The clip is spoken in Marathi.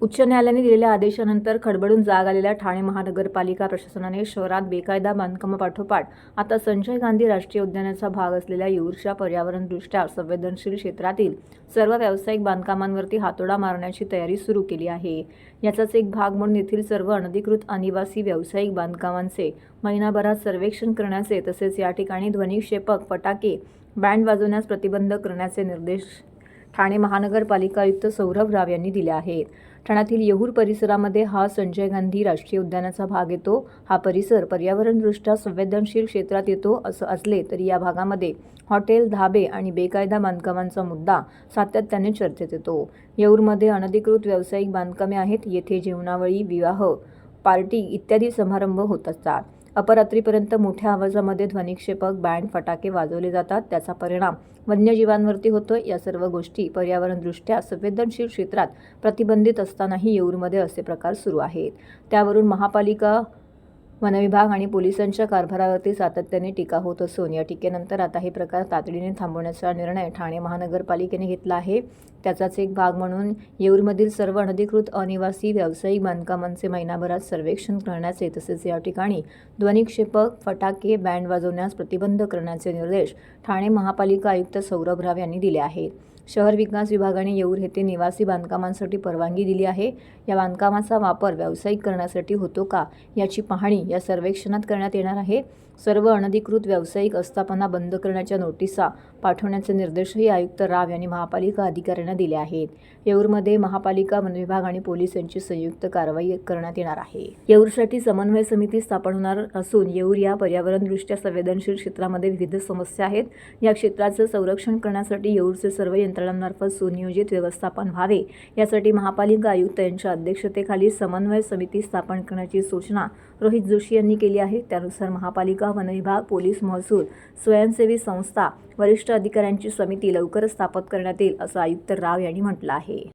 उच्च न्यायालयाने दिलेल्या आदेशानंतर खडबडून जाग आलेल्या ठाणे महानगरपालिका प्रशासनाने शहरात बेकायदा बांधकामापाठोपाठ आता संजय गांधी राष्ट्रीय उद्यानाचा भाग असलेल्या येऊरच्या पर्यावरणदृष्ट्या संवेदनशील क्षेत्रातील सर्व व्यावसायिक बांधकामांवरती हातोडा मारण्याची तयारी सुरू केली आहे. याचाच एक भाग म्हणून येथील सर्व अनधिकृत अनिवासी व्यावसायिक बांधकामांचे महिनाभरात सर्वेक्षण करण्याचे तसेच या ठिकाणी ध्वनिक्षेपक फटाके बँड वाजवण्यास प्रतिबंध करण्याचे निर्देश ठाणे महानगरपालिका आयुक्त सौरभ राव यांनी दिले आहेत. ठाण्यातील येहूर परिसरामध्ये हा संजय गांधी राष्ट्रीय उद्यानाचा भाग येतो. हा परिसर पर्यावरणदृष्ट्या संवेदनशील क्षेत्रात येतो असं असले तरी या भागामध्ये हॉटेल धाबे आणि बेकायदा बांधकामांचा मुद्दा सातत्याने चर्चेत येतो. येऊरमध्ये अनधिकृत व्यावसायिक बांधकामे आहेत. येथे जेवणावळी विवाह पार्टी इत्यादी समारंभ होत असतात. अपरात्रीपर्यंत मोठ्या आवाजामध्ये ध्वनिक्षेपक बँड फटाके वाजवले जातात. त्याचा परिणाम वन्यजीवांवरती होतो. या सर्व गोष्टी पर्यावरणदृष्ट्या संवेदनशील क्षेत्रात प्रतिबंधित असतानाही येऊरमध्ये असे प्रकार सुरू आहेत. त्यावरून महापालिका वनविभाग आणि पोलिसांच्या कारभारावरती सातत्याने टीका होत असून या टीकेनंतर आता हे प्रकार तातडीने थांबवण्याचा निर्णय ठाणे महानगरपालिकेने घेतला आहे. त्याचाच एक भाग म्हणून येऊरमधील सर्व अनधिकृत अनिवासी व्यावसायिक बांधकामांचे महिनाभरात सर्वेक्षण करण्याचे तसेच या ठिकाणी ध्वनिक्षेपक फटाके बँड वाजवण्यास प्रतिबंध करण्याचे निर्देश ठाणे महापालिका आयुक्त सौरभ राव यांनी दिले आहेत. शहर विकास विभागाने येऊर येथे निवासी बांधकामांसाठी परवानगी दिली आहे. या बांधकामाचा वापर व्यावसायिक करण्यासाठी होतो का याची पाहणी या सर्वेक्षणात करण्यात येणार आहे. सर्व अनधिकृत व्यावसायिक आस्थापना बंद करण्याच्या नोटिसा पाठवण्याचे निर्देशही आयुक्त राव यांनी महापालिका अधिकाऱ्यांना दिले आहेत. येऊरमध्ये महापालिका वनविभाग आणि पोलीस यांची संयुक्त कारवाई करण्यात येणार आहे. येऊरसाठी समन्वय समिती स्थापन होणार असून येऊर या पर्यावरणदृष्ट्या संवेदनशील क्षेत्रामध्ये विविध समस्या आहेत. या क्षेत्राचं संरक्षण करण्यासाठी येऊरचे सर्व यंत्रणांमार्फत सुनियोजित व्यवस्थापन व्हावे. यासाठी महापालिका आयुक्त यांच्या अध्यक्षतेखाली समन्वय समिती स्थापन करण्याची सूचना रोहित जोशी यांनी केली आहे. त्यानुसार महापालिका वनविभाग पोलीस महसूल स्वयंसेवी संस्था वरिष्ठ अधिकाऱ्यांची समिती लवकरच स्थापन करण्यात येईल असं आयुक्त राव यांनी म्हटलं आहे.